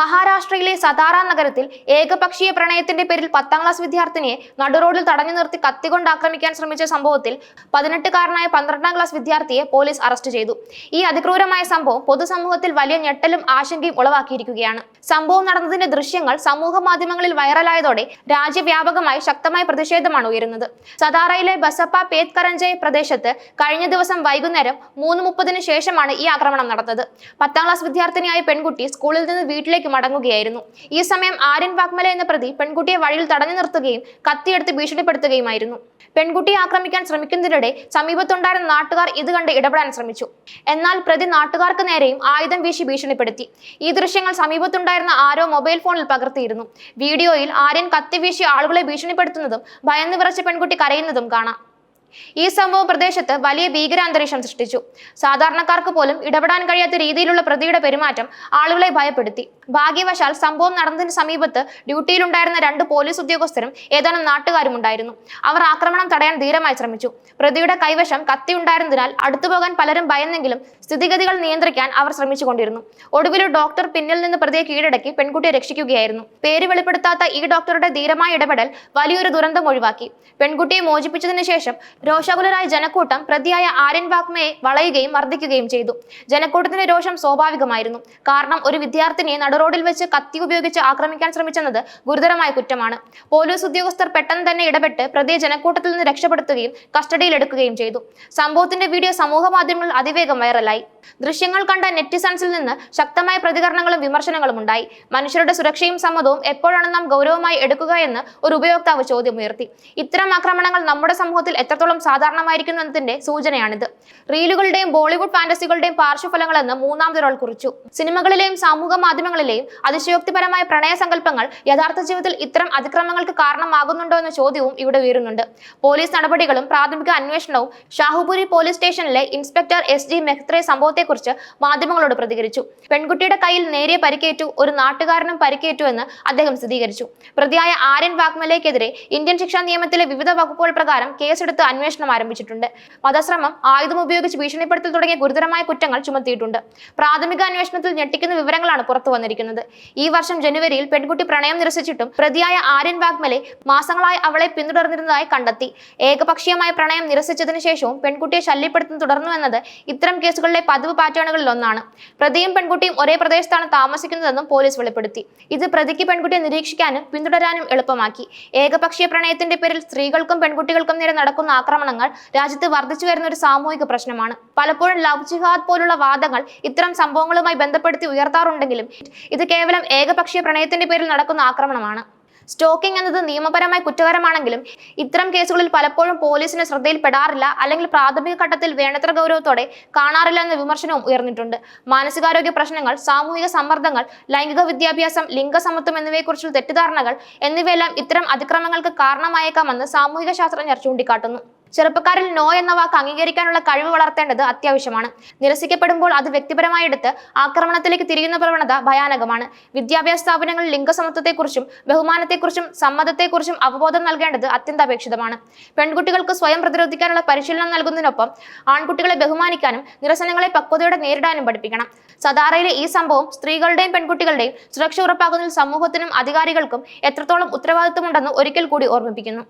മഹാരാഷ്ട്രയിലെ സതാറ നഗരത്തിൽ ഏകപക്ഷീയ പ്രണയത്തിന്റെ പേരിൽ പത്താം ക്ലാസ് വിദ്യാർത്ഥിനിയെ നടുറോഡിൽ തടഞ്ഞു നിർത്തി കത്തികൊണ്ട് ആക്രമിക്കാൻ ശ്രമിച്ച സംഭവത്തിൽ പതിനെട്ടുകാരനായ പന്ത്രണ്ടാം ക്ലാസ് വിദ്യാർത്ഥിയെ പോലീസ് അറസ്റ്റ് ചെയ്തു. ഈ അതിക്രൂരമായ സംഭവം പൊതുസമൂഹത്തിൽ വലിയ ഞെട്ടലും ആശങ്കയും ഉളവാക്കിയിരിക്കുകയാണ്. സംഭവം നടന്നതിന്റെ ദൃശ്യങ്ങൾ സമൂഹ മാധ്യമങ്ങളിൽ വൈറലായതോടെ രാജ്യവ്യാപകമായി ശക്തമായ പ്രതിഷേധമാണ് ഉയരുന്നത്. സതാറയിലെ ബസപ്പ പേത് കരഞ്ജയ് പ്രദേശത്ത് കഴിഞ്ഞ ദിവസം വൈകുന്നേരം മൂന്ന് മുപ്പതിന് ശേഷമാണ് ഈ ആക്രമണം നടന്നത്. പത്താം ക്ലാസ് വിദ്യാർത്ഥിനിയായ പെൺകുട്ടി സ്കൂളിൽ നിന്ന് വീട്ടിലേക്ക് മടങ്ങുകയായിരുന്നു. ഈ സമയം ആര്യൻ വാഗ്മല എന്ന പ്രതി പെൺകുട്ടിയെ വഴിയിൽ തടഞ്ഞു നിർത്തുകയും കത്തിയെടുത്ത് ഭീഷണിപ്പെടുത്തുകയുമായിരുന്നു. പെൺകുട്ടിയെ ആക്രമിക്കാൻ ശ്രമിക്കുന്നതിനിടെ സമീപത്തുണ്ടായിരുന്ന നാട്ടുകാർ ഇത് കണ്ട് ഇടപെടാൻ ശ്രമിച്ചു. എന്നാൽ പ്രതി നാട്ടുകാർക്ക് നേരെയും ആയുധം വീശി ഭീഷണിപ്പെടുത്തി. ഈ ദൃശ്യങ്ങൾ സമീപത്തുണ്ടായിരുന്ന ആരോ മൊബൈൽ ഫോണിൽ പകർത്തിയിരുന്നു. വീഡിയോയിൽ ആര്യൻ കത്തി വീശി ആളുകളെ ഭീഷണിപ്പെടുത്തുന്നതും ഭയന്ന് വിറച്ച പെൺകുട്ടി കരയുന്നതും കാണാം. ഈ സംഭവം പ്രദേശത്ത് വലിയ ഭീകരാന്തരീക്ഷം സൃഷ്ടിച്ചു. സാധാരണക്കാർക്ക് പോലും ഇടപെടാൻ കഴിയാത്ത രീതിയിലുള്ള പ്രതിയുടെ പെരുമാറ്റം ആളുകളെ ഭയപ്പെടുത്തി. ഭാഗ്യവശാൽ സംഭവം നടന്നതിന് സമീപത്ത് ഡ്യൂട്ടിയിലുണ്ടായിരുന്ന രണ്ട് പോലീസ് ഉദ്യോഗസ്ഥരും ഏതാനും നാട്ടുകാരും ഉണ്ടായിരുന്നു. അവർ ആക്രമണം തടയാൻ ധീരമായി ശ്രമിച്ചു. പ്രതിയുടെ കൈവശം കത്തി ഉണ്ടായിരുന്നതിനാൽ അടുത്തു പോകാൻ പലരും ഭയന്നെങ്കിലും സ്ഥിതിഗതികൾ നിയന്ത്രിക്കാൻ അവർ ശ്രമിച്ചുകൊണ്ടിരുന്നു. ഒടുവിൽ ഡോക്ടർ പിന്നിൽ നിന്ന് പ്രതിയെ കീഴടക്കി പെൺകുട്ടിയെ രക്ഷിക്കുകയായിരുന്നു. പേര് വെളിപ്പെടുത്താത്ത ഈ ഡോക്ടറുടെ ധീരമായ ഇടപെടൽ വലിയൊരു ദുരന്തം ഒഴിവാക്കി. പെൺകുട്ടിയെ മോചിപ്പിച്ചതിന് ശേഷം രോഷകുലരായ ജനക്കൂട്ടം പ്രതിയായ ആര്യൻ വാഗ്മയെ വളയുകയും മർദ്ദിക്കുകയും ചെയ്തു. ജനക്കൂട്ടത്തിന്റെ രോഷം സ്വാഭാവികമായിരുന്നു. കാരണം ഒരു വിദ്യാർത്ഥിനിയെ നടുറോഡിൽ വെച്ച് കത്തി ഉപയോഗിച്ച് ആക്രമിക്കാൻ ശ്രമിച്ചെന്നത് ഗുരുതരമായ കുറ്റമാണ്. പോലീസ് ഉദ്യോഗസ്ഥർ പെട്ടെന്ന് തന്നെ ഇടപെട്ട് പ്രതിയെ ജനക്കൂട്ടത്തിൽ നിന്ന് രക്ഷപ്പെടുത്തുകയും കസ്റ്റഡിയിലെടുക്കുകയും ചെയ്തു. സംഭവത്തിന്റെ വീഡിയോ സമൂഹ മാധ്യമങ്ങളിൽ അതിവേഗം വൈറലായി. ദൃശ്യങ്ങൾ കണ്ട നെറ്റിസൺസിൽ നിന്ന് ശക്തമായ പ്രതികരണങ്ങളും വിമർശനങ്ങളും ഉണ്ടായി. മനുഷ്യരുടെ സുരക്ഷയും സമ്മതവും എപ്പോഴാണ് നാം ഗൗരവമായി എടുക്കുക എന്ന് ഒരു ഉപയോക്താവ് ചോദ്യമുയർത്തി. ഇത്തരം ആക്രമണങ്ങൾ നമ്മുടെ സമൂഹത്തിൽ എത്രത്തോളം സാധാരണമായിരിക്കുന്നു എന്നതിന്റെ സൂചനയാണിത്. റീലുകളുടെയും ബോളിവുഡ് ഫാന്റസികളുടെയും പാർശ്വഫലങ്ങൾ എന്ന് മൂന്നാമതൊരാൾ കുറിച്ചു. സിനിമകളിലെയും സാമൂഹ്യ മാധ്യമങ്ങളിലെയും അതിശയോക്തിപരമായ പ്രണയ സങ്കല്പങ്ങൾ യഥാർത്ഥ ജീവിതത്തിൽ ഇത്തരം അതിക്രമങ്ങൾക്ക് കാരണമാകുന്നുണ്ടോ എന്ന ചോദ്യവും ഇവിടെ ഉയരുന്നുണ്ട്. പോലീസ് നടപടികളും പ്രാഥമിക അന്വേഷണവും ഷാഹുപുരി പോലീസ് സ്റ്റേഷനിലെ ഇൻസ്പെക്ടർ എസ് ജി മെഹ്ത്രെ സംഭവത്തെക്കുറിച്ച് മാധ്യമങ്ങളോട് പ്രതികരിച്ചു. പെൺകുട്ടിയുടെ കയ്യിൽ നേരിയ പരിക്കേറ്റു ഒരു നാട്ടുകാരനും പരിക്കേറ്റു എന്ന് അദ്ദേഹം സ്ഥിരീകരിച്ചു. പ്രതിയായ ആര്യൻ വാഗ്മലയ്ക്കെതിരെ ഇന്ത്യൻ ശിക്ഷാ നിയമത്തിലെ വിവിധ വകുപ്പുകൾ പ്രകാരം കേസെടുത്ത് ആരംഭിച്ചിട്ടുണ്ട്. വധശ്രമം ആയുധം ഉപയോഗിച്ച് ഭീഷണിപ്പെടുത്തൽ തുടങ്ങിയ ഗുരുതരമായ കുറ്റങ്ങൾ ചുമത്തിയിട്ടുണ്ട്. പ്രാഥമിക അന്വേഷണത്തിൽ ഞെട്ടിക്കുന്ന വിവരങ്ങളാണ് പുറത്തു വന്നിരിക്കുന്നത്. ഈ വർഷം ജനുവരിയിൽ പെൺകുട്ടി പ്രണയം നിരസിച്ചിട്ടും പ്രതിയായ ആര്യൻ വാഗ്മലെ മാസങ്ങളായി അവളെ പിന്തുടർന്നിരുന്നതായി കണ്ടെത്തി. ഏകപക്ഷീയമായ പ്രണയം നിരസിച്ചതിനു ശേഷവും പെൺകുട്ടിയെ ശല്യപ്പെടുത്തുന്നത് തുടർന്നുവെന്നത് ഇത്തരം കേസുകളിലെ പതിവ് പാറ്റേണുകളിൽ ഒന്നാണ്. പ്രതിയും പെൺകുട്ടിയും ഒരേ പ്രദേശത്താണ് താമസിക്കുന്നതെന്നും പോലീസ് വെളിപ്പെടുത്തി. ഇത് പ്രതിക്ക് പെൺകുട്ടിയെ നിരീക്ഷിക്കാനും പിന്തുടരാനും എളുപ്പമാക്കി. ഏകപക്ഷീയ പ്രണയത്തിന്റെ പേരിൽ സ്ത്രീകൾക്കും പെൺകുട്ടികൾക്കും നേരെ നടക്കുന്ന ആക്രമണങ്ങൾ രാജ്യത്ത് വർദ്ധിച്ചു വരുന്ന ഒരു സാമൂഹിക പ്രശ്നമാണ്. പലപ്പോഴും ലവ് ജിഹാദ് പോലുള്ള വാദങ്ങൾ ഇത്തരം സംഭവങ്ങളുമായി ബന്ധപ്പെടുത്തി ഉയർത്താറുണ്ടെങ്കിലും ഇത് കേവലം ഏകപക്ഷീയ പ്രണയത്തിന്റെ പേരിൽ നടക്കുന്ന ആക്രമണമാണ്. സ്റ്റോക്കിംഗ് എന്നത് നിയമപരമായി കുറ്റകരമാണെങ്കിലും ഇത്തരം കേസുകളിൽ പലപ്പോഴും പോലീസിന് ശ്രദ്ധയിൽപ്പെടാറില്ല അല്ലെങ്കിൽ പ്രാഥമിക ഘട്ടത്തിൽ വേണ്ടത്ര ഗൗരവത്തോടെ കാണാറില്ല എന്ന വിമർശനവും ഉയർന്നിട്ടുണ്ട്. മാനസികാരോഗ്യ പ്രശ്നങ്ങൾ സാമൂഹിക സമ്മർദ്ദങ്ങൾ ലൈംഗിക വിദ്യാഭ്യാസം ലിംഗസമത്വം എന്നിവയെക്കുറിച്ചുള്ള തെറ്റിദ്ധാരണകൾ എന്നിവയെല്ലാം ഇത്തരം അതിക്രമങ്ങൾക്ക് കാരണമായേക്കാമെന്ന് സാമൂഹിക ശാസ്ത്രജ്ഞർ ചൂണ്ടിക്കാട്ടുന്നു. ചെറുപ്പക്കാരിൽ നോ എന്ന വാക്ക് അംഗീകരിക്കാനുള്ള കഴിവ് വളർത്തേണ്ടത് അത്യാവശ്യമാണ്. നിരസിക്കപ്പെടുമ്പോൾ അത് വ്യക്തിപരമായി എടുത്ത് ആക്രമണത്തിലേക്ക് തിരിയുന്ന പ്രവണത ഭയാനകമാണ്. വിദ്യാഭ്യാസ സ്ഥാപനങ്ങളിൽ ലിംഗസമത്വത്തെക്കുറിച്ചും ബഹുമാനത്തെക്കുറിച്ചും സമ്മതത്തെക്കുറിച്ചും അവബോധം നൽകേണ്ടത് അത്യന്താപേക്ഷിതമാണ്. പെൺകുട്ടികൾക്ക് സ്വയം പ്രതിരോധിക്കാനുള്ള പരിശീലനം നൽകുന്നതിനൊപ്പം ആൺകുട്ടികളെ ബഹുമാനിക്കാനും നിരസനങ്ങളെ പക്വതയോടെ നേരിടാനും പഠിപ്പിക്കണം. സദാറയിലെ ഈ സംഭവം സ്ത്രീകളുടെയും പെൺകുട്ടികളുടെയും സുരക്ഷ ഉറപ്പാക്കുന്നതിൽ സമൂഹത്തിനും അധികാരികൾക്കും എത്രത്തോളം ഉത്തരവാദിത്വമുണ്ടെന്ന് ഒരിക്കൽ കൂടി ഓർമ്മിപ്പിക്കുന്നു.